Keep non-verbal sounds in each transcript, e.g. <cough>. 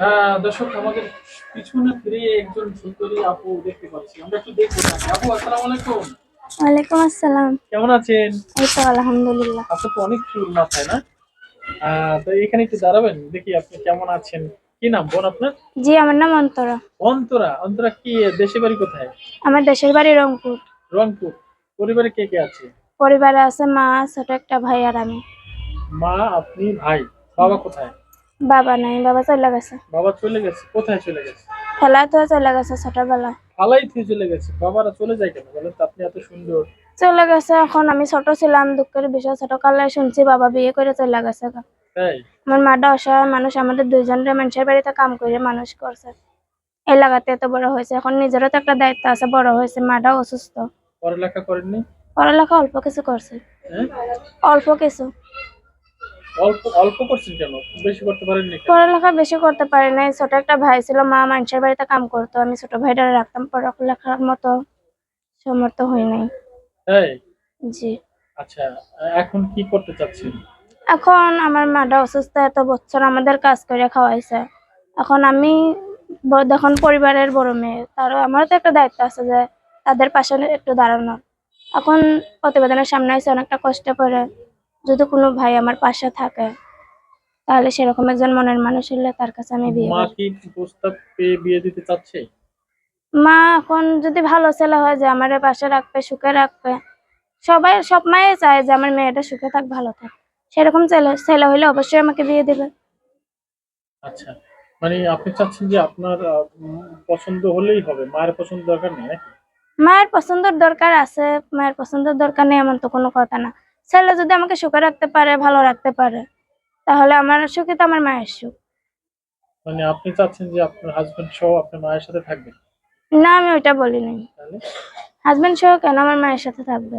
হ্যাঁ দর্শক আমাদের পিছনে ফিরে একজন সুন্দরী আপু দেখতে পাচ্ছি। আমরা একটু দেখব। আপু আসসালামু আলাইকুম। ওয়ালাইকুম আসসালাম। কেমন আছেন? এই তো আলহামদুলিল্লাহ। আপনার তো অনেক চুল মাথায় না? তো এখানে একটু দাঁড়াবেন দেখি আপনি কেমন আছেন। কি নাম বোন আপনার? জি আমার নাম অন্তরা। অন্তরা। অন্তরা কি দেশে বাড়ি কোথায়? আমার দেশের বাড়ি রংপুর। রংপুর। পরিবারে কে কে আছে? পরিবারে আছে মা ছোট একটা ভাই আর আমি। মা আপনি ভাই। বাবা কোথায়? বাবা নাই বাবা চলে গেছে। বাবা চলে গেছে? কোথায় চলে গেছে? খেলা তো চলে গেছে ছোটবেলা। ফালাই থেকে চলে গেছে। বাবারা চলে যায় কেন? বলেন তো আপনি এত সুন্দর। চলে গেছে এখন আমি ছোট ছিলাম দুঃখের বিষয় ছোট কালে শুনছি বাবা বিয়ে করে চলে গেছে। তাই? আমার মাটা অসহায় মানুষ আমাদের দুইজনের মানুষের বাড়িতে কাম করে মানুষ করছে। এলাকাতে এত বড় হয়েছে এখন নিজেরও তো একটা দায়িত্ব আছে বড় হয়েছে মাটাও অসুস্থ। পড়ালেখা করেননি? পড়ালেখা অল্প কিছু করছে। হ্যাঁ? অল্প কিছু। অল্প অল্প করছেন কেন? বেশি করতে পারেননি কেন? পড়ালেখা বেশি করতে পারি নাই। ছোট একটা ভাই ছিল মা মানুষের বাড়িতে কাম করতো। আমি ছোট ভাইটারে রাখতাম পড়ালেখার মতো। সমর্থ হই নাই। তাই জি। আচ্ছা এখন কি করতে চাচ্ছেন? এখন আমার মাটা অসুস্থ এত বছর আমাদের কাজ করে খাওয়াইছে। এখন আমি দেখুন পরিবারের বড় মেয়ে তারও আমারও তো একটা দায়িত্ব আছে যে তাদের পাশে একটু দাঁড়ানো। এখন প্রতিবেদনের সামনে এসে অনেকটা কষ্ট করে যদি কোনো ভাই আমার পাশে থাকে তাহলে সেরকম একজন মনের মানুষ হলে তার কাছে আমি বিয়ে মা করব। কি প্রস্তাব পেয়ে বিয়ে দিতে চাচ্ছে? মা এখন যদি ভালো ছেলে হয় যে আমার পাশে রাখবে সুখে রাখবে সবাই সব মায়ে চায় যে আমার মেয়েটা সুখে থাক ভালো থাক। সেরকম ছেলে ছেলে হলে অবশ্যই আমাকে বিয়ে দেবে। আচ্ছা মানে আপনি চাচ্ছেন যে আপনার আহ, উম, পছন্দ হলেই হবে মায়ের পছন্দ দরকার নেই নাকি? মায়ের পছন্দের দরকার আছে মায়ের পছন্দের দরকার নেই এমন তো কোনো কথা না। ছেলে যদি আমাকে সুখে রাখতে পারে ভালো রাখতে পারে তাহলে আমার সুখে তো আমার মায়ের সুখ। মানে আপনি চাচ্ছেন যে আপনার হাজবেন্ড সহ আপনার মায়ের সাথে থাকবেন? না আমি ওইটা বলি নাই। হাজবেন্ড সহ কেন আমার মায়ের সাথে থাকবে?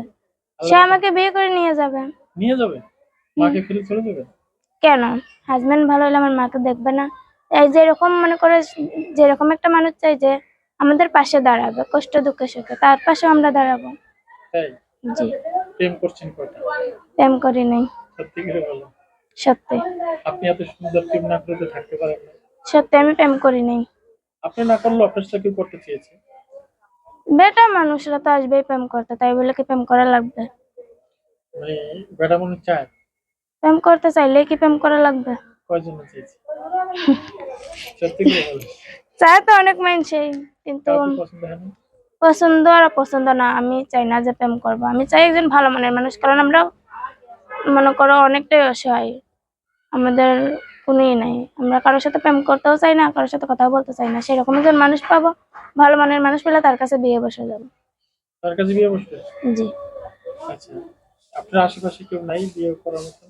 সে আমাকে বিয়ে করে নিয়ে যাবে। নিয়ে যাবে? মাকে ফিরে চলে যাবে? কেন? হাজবেন্ড ভালো হলে আমার মাকে দেখবে না। এই যেরকম মনে করে যেরকম একটা মানুষ চাই যে আমাদের পাশে দাঁড়াবে কষ্ট দুঃখে সুখে তার পাশে আমরা দাঁড়াবো। জি। প্রেম করছেন কয়টা? প্রেম করি নাই। সত্যি করে বলেন সত্যি। আপনি এত সুন্দর প্রেম না করতে থাকতে পারেন না। সত্যি আমি প্রেম করি নাই। আপনি না করলেও আপনার সাথে কেউ করতে চেয়েছে? বেটা মানুষরা তো আসবেই প্রেম করতে তাই বলে কি প্রেম করা লাগবে? মানে বেটা মনে চায়। প্রেম করতে চাইলে কি প্রেম করা লাগবে? কয়জন চেয়েছে? <laughs> সত্যি করে বলেন চায় তো অনেক মানুষই কিন্তু কাউকে পছন্দ হয় না? পছন্দ আর অপছন্দ না আমি চাই না যে প্রেম করব। আমি চাই একজন ভালো মনের মানুষ কারণ আমরা মনে করো অনেকটাই অসহায়। আমাদের কোনোই নাই। আমরা কারোর সাথে প্রেম করতেও চাই না কারোর সাথে কথা বলতে চাই না। সেরকম একজন মানুষ পাবো ভালো মনের মানুষ পেলে তার কাছে বিয়ে বসে যাব। তার কাছে বিয়ে বসবে? জি। আচ্ছা। আপনার আশেপাশে কেউ নাই বিয়ে করার মতো?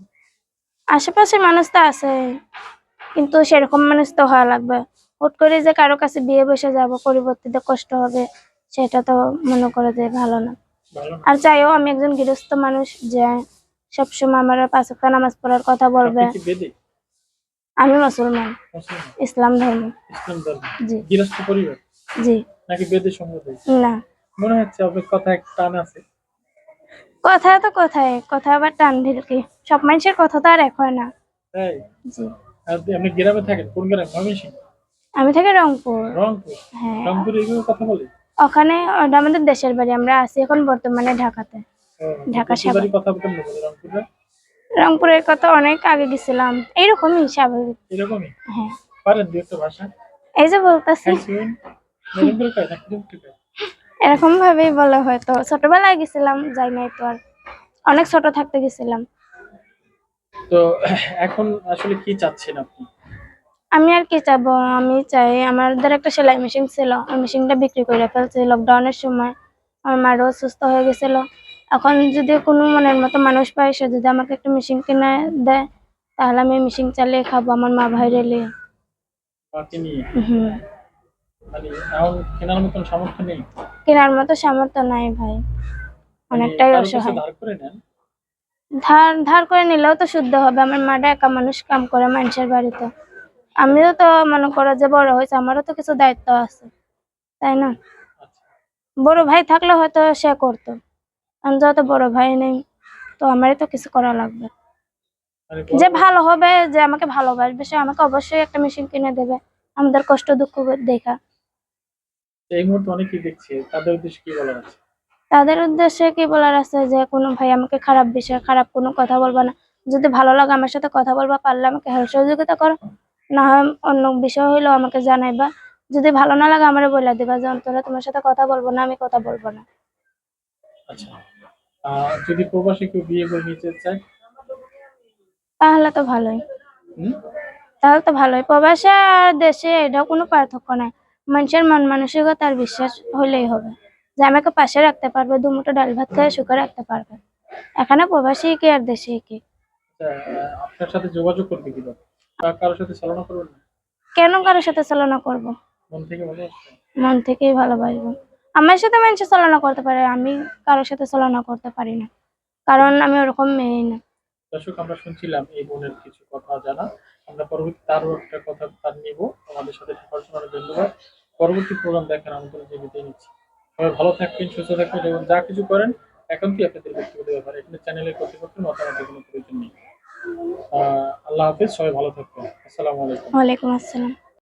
আশেপাশে মানুষ তো আছে কিন্তু সেরকম মানুষ তো হওয়া লাগবে। হুট করে যে কারও কাছে বিয়ে বসে যাব পরিবর্তিতে কষ্ট হবে সেটা তো মনে করে যে ভালো না। ভালো না। আর চাইও আমি একজন গৃহস্থ মানুষ যে সবসময় আমার পাঁচ ওয়াক্ত নামাজ পড়ার কথা বলবে। আমি মুসলমান। ইসলাম ধর্ম। ইসলাম ধর্ম। জি। গৃহস্থ পরিবার? জি। নাকি বেদে সঙ্গত না। মনে হচ্ছে আপনার কথা এক টান আছে। কথা তো কথায়। কথা আবার টান ঢিলকি সব মানুষের কথা তো আর এক হয় না। তাই? জি। আপনি গ্রামে থাকেন? কোন গ্রামে? ময়মনসিংহ? আমি থাকি রংপুর। রংপুর? হ্যাঁ। রংপুরে কথা বলে? ওখানে আমাদের দেশের বাড়ি। আমরা আছি এখন বর্তমানে ঢাকাতে। ঢাকা রংপুরের কথা অনেক আগে গেছিলাম। এইরকমই স্বাভাবিক। এরকমই? হ্যাঁ। পারেন দু একটা ভাষা। এই যে বলতেছি। হ্যাঁ? এরকম ভাবেই বলা হয়তো ছোটবেলায় গেছিলাম যাই নাই তো আর। অনেক ছোট থাকতে গেছিলাম। তো এখন আসলে কি চাচ্ছেন আপনি? আমি আর কি চাবো? আমি চাই আমাদের একটা সেলাই মেশিন ছিল। ওই মেশিনটা বিক্রি করে ফেলছি। লকডাউনের সময়। আমার মারও অসুস্থ হয়ে গেছিল। এখন যদি কোনো মনের মতো মানুষ পায় সে যদি আমাকে একটা মেশিন কিনে দেয় তাহলে আমি মেশিন চালিয়ে খাব আমার মা নিয়ে? হুম। মানে কেনার মতন সামর্থ্য নেই? কেনার মতো সামর্থ্য নাই ভাই। মানে অনেকটাই অসহায়। ধার ধার ধার করে নিলেও তো শুদ্ধ হবে। আমার মাটা একা মানুষ কাম করে মানুষের বাড়িতে। আমিও তো মনে করো যে বড় হয়েছে আমারও তো কিছু দায়িত্ব আছে তাই না? আচ্ছা। বড় ভাই থাকলে হয়তো সে করতো। আমি যেহেতু বড় ভাই নেই তো আমারই তো কিছু করা লাগবে। যে ভালো হবে যে আমাকে ভালোবাসবে সে আমাকে অবশ্যই একটা মেশিন কিনে দেবে আমাদের কষ্ট দুঃখ দেখা। এই মুহূর্তে অনেকেই দেখছে তাদের উদ্দেশ্যে কি বলার আছে? তাদের উদ্দেশ্যে কি বলার আছে? যে কোনো ভাই আমাকে খারাপ বিষয়ে খারাপ কোনো কথা বলবা না। যদি ভালো লাগে আমার সাথে কথা বলবা পারলে আমাকে হেল্প সহযোগিতা করো। না হয় অন্য বিষয় হইলেও আমাকে জানাইবা। যদি ভালো না লাগে আমার বলে দিবা যে অন্তরে তোমার সাথে কথা বলব না আমি কথা বলব না। আচ্ছা। যদি প্রবাসী কেউ বিয়ে করে নিতে চায়? তাহলে তো ভালোই। তাহলে তো ভালোই। প্রবাসে আর দেশে এটাও কোনো পার্থক্য নাই। মানুষের মন মানসিকতা আর বিশ্বাস হলেই হবে। যে আমাকে পাশে রাখতে পারবে দুমুটো ডাল ভাত খেয়ে সুখে রাখতে পারবে। এখানে প্রবাসী কি আর দেশে কি? আচ্ছা, আপনার সাথে যোগাযোগ করবে বা কারোর সাথে চালনা করবেন কেন কারোর সাথে চালনা করব? মন থেকে ভালোবাসবেন? মন থেকেই ভালোবাসবো। আমার সাথে মানুষের চালনা করতে পারে আমি কারোর সাথে চালনা করতে পারি না। কারণ আমি ওরকম মেয়ে না। দর্শক আমরা শুনছিলাম এই বোনের কিছু কথা জানা। আমরা পরবর্তী তারও একটা কথা তার নিব। আমাদের সাথে থাকার জন্য ধন্যবাদ। পরবর্তী প্রোগ্রাম দেখার আমন্ত্রণ বিদায় নিচ্ছি। সবাই ভালো থাকবেন সুস্থ থাকবেন এবং যা কিছু করেন একান্তই আপনাদের ব্যক্তিগত ব্যাপার? এখানে চ্যানেলের কর্তৃপক্ষের মতামতের কোনো প্রয়োজন নেই। আল্লাহ হাফিজ সবাই ভালো থাকবেন। আসসালামু আলাইকুম। ওয়ালাইকুম আসসালাম।